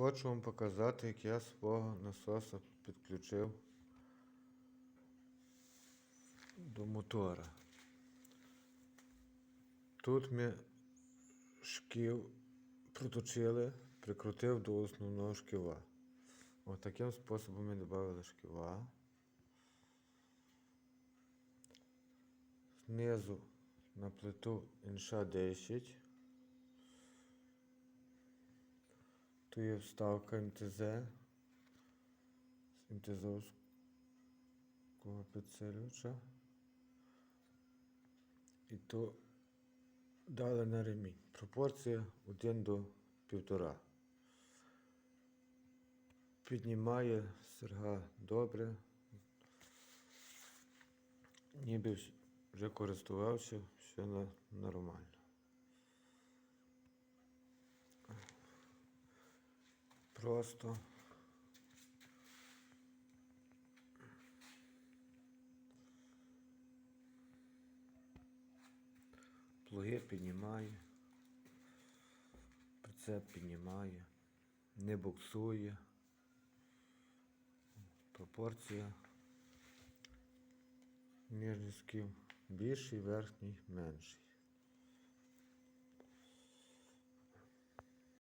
Хочу вам показати, як я свого насоса підключив до мотора. Тут ми шків проточили, прикрутив до основного шківа. Ось таким способом ми додали шківа. Знизу на плиту інша 10. Тут є вставка МТЗ з МТЗовського підсилювача. І то дали на ремінь. Пропорція 1 до 1,5. Піднімає серга добре. Ніби вже користувався, все нормально. Просто плуги піднімає, прицеп піднімає, не буксує. Пропорція між низьким більший, верхній менший.